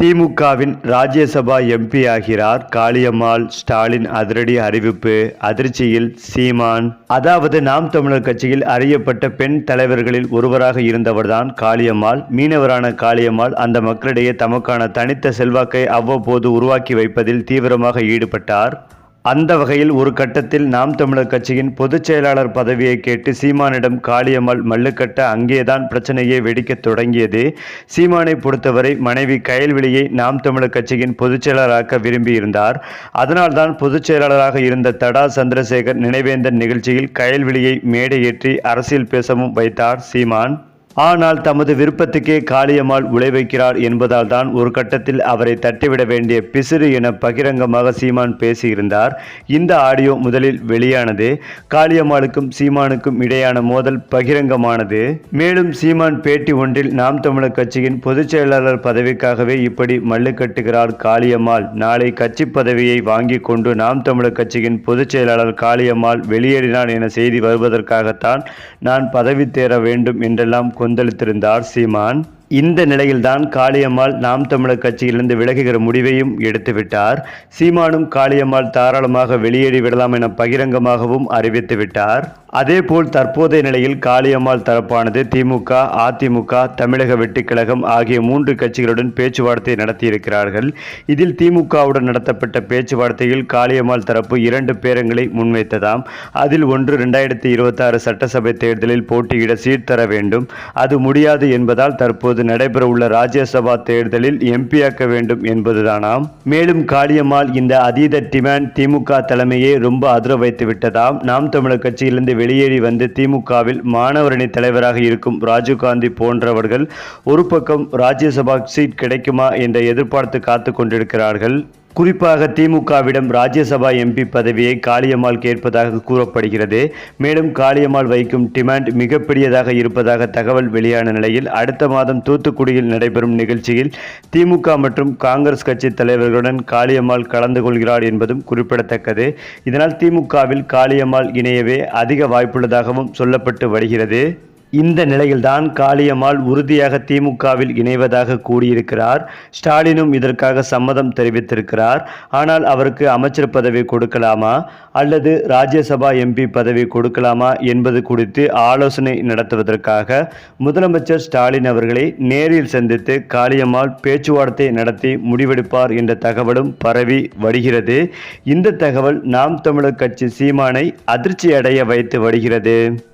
திமுகவின் ராஜ்யசபா எம்பி ஆகிறார் காளியம்மாள் ஸ்டாலின் அதிரடி அறிவிப்பு அதிர்ச்சியில் சீமான். அதாவது நாம் தமிழர் கட்சியில் அறியப்பட்ட பெண் தலைவர்களில் ஒருவராக இருந்தவர்தான் காளியம்மாள். மீனவரான காளியம்மாள் அந்த மக்களிடையே தமக்கான தனித்த செல்வாக்கை அவ்வப்போது உருவாக்கி வைப்பதில் தீவிரமாக ஈடுபட்டார். அந்த வகையில் ஒரு கட்டத்தில் நாம் தமிழர் கட்சியின் பொதுச் செயலாளர் பதவியை கேட்டு சீமானிடம் காளியம்மாள் மல்லுக்கட்ட அங்கேதான் பிரச்சனையை வெடிக்கத் தொடங்கியது. சீமானை பொறுத்தவரை மனைவி கயல்விழியை நாம் தமிழர் கட்சியின் பொதுச் செயலாளராக விரும்பியிருந்தார். அதனால்தான் பொதுச் செயலாளராக இருந்த தடா சந்திரசேகர் நினைவேந்தன் நிகழ்ச்சியில் கயல்விழியை மேடையேற்றி அரசியல் பேசவும் வைத்தார் சீமான். ஆனால் தமது விருப்பத்துக்கே காளியம்மாள் உழைவைக்கிறார் என்பதால் தான் ஒரு கட்டத்தில் அவரை தட்டிவிட வேண்டிய பிசிறு என பகிரங்கமாக சீமான் பேசியிருந்தார். இந்த ஆடியோ முதலில் வெளியானது. காளியம்மாளுக்கும் சீமானுக்கும் இடையான மோதல் பகிரங்கமானது. மேலும் சீமான் பேட்டி ஒன்றில் நாம் தமிழர் கட்சியின் பொதுச் செயலாளர் பதவிக்காகவே இப்படி மல்லு கட்டுகிறார் காளியம்மாள். நாளை கட்சி பதவியை வாங்கி கொண்டு நாம் தமிழர் கட்சியின் பொதுச் செயலாளர் காளியம்மாள் வெளியேறினார் என செய்தி வருவதற்காகத்தான் நான் பதவி தேர வேண்டும் என்றெல்லாம் கொந்தளித்திருந்தார் சீமான். இந்த நிலையில்தான் காளியம்மாள் நாம் தமிழர் கட்சியிலிருந்து விலகுகிற முடிவையும் எடுத்துவிட்டார். சீமானும் காளியம்மாள் தாராளமாக வெளியேறி விடலாம் என பகிரங்கமாகவும் அறிவித்துவிட்டார். அதேபோல் தற்போதைய நிலையில் காளியம்மாள் தரப்பானது திமுக அதிமுக தமிழக வெட்டிக்கழகம் ஆகிய மூன்று கட்சிகளுடன் பேச்சுவார்த்தை நடத்தியிருக்கிறார்கள். இதில் திமுகவுடன் நடத்தப்பட்ட பேச்சுவார்த்தையில் காளியம்மாள் தரப்பு இரண்டு பேரங்களை முன்வைத்ததாம். அதில் ஒன்று ரெண்டாயிரத்தி இருபத்தாறு சட்டசபை தேர்தலில் போட்டியிட சீர்தர வேண்டும். அது முடியாது என்பதால் தற்போது நடைபெறவுள்ள ராஜ்யசபா தேர்தலில் எம்பியாக்க வேண்டும் என்பதுதானாம். மேலும் காளியம்மாள் இந்த அதீத டிமாண்ட் திமுக தலைமையே ரொம்ப அதிர வைத்து விட்டதாம் நாம் தமிழர் கட்சியிலிருந்து வெளியேறி வந்து திமுகவில் மாணவரணி தலைவராக இருக்கும் ராஜீவ்காந்தி போன்றவர்கள் ஒரு பக்கம் ராஜ்யசபா சீட் கிடைக்குமா என்ற எதிர்பார்த்து காத்து கொண்டிருக்கிறார்கள். குறிப்பாக திமுகவிடம் ராஜ்யசபா எம்பி பதவியை காளியம்மாள் கேட்பதாக கூறப்படுகிறது. மேலும் காளியம்மாள் வைக்கும் டிமாண்ட் மிகப்பெரியதாக இருப்பதாக தகவல் வெளியான நிலையில் அடுத்த மாதம் தூத்துக்குடியில் நடைபெறும் நிகழ்ச்சியில் திமுக மற்றும் காங்கிரஸ் கட்சி தலைவர்களுடன் காளியம்மாள் கலந்து கொள்கிறார் என்பதும் குறிப்பிடத்தக்கது. இதனால் திமுகவில் காளியம்மாள் இணையவே அதிக வாய்ப்புள்ளதாகவும் சொல்லப்பட்டு வருகிறது. இந்த நிலையில்தான் காளியம்மாள் உறுதியாக திமுகவில் இணைவதாக கூறியிருக்கிறார். ஸ்டாலினும் இதற்காக சம்மதம் தெரிவித்திருக்கிறார். ஆனால் அவருக்கு அமைச்சர் பதவி கொடுக்கலாமா? அல்லது ராஜ்யசபா எம்பி பதவி கொடுக்கலாமா என்பது குறித்து ஆலோசனை நடத்துவதற்காக முதலமைச்சர் ஸ்டாலின் அவர்களை நேரில் சந்தித்து காளியம்மாள் பேச்சுவார்த்தை நடத்தி முடிவெடுப்பார் என்ற தகவலும் பரவி வருகிறது. இந்த தகவல் நாம் தமிழர் கட்சி சீமானை அதிர்ச்சி அடைய வைத்து வருகிறது.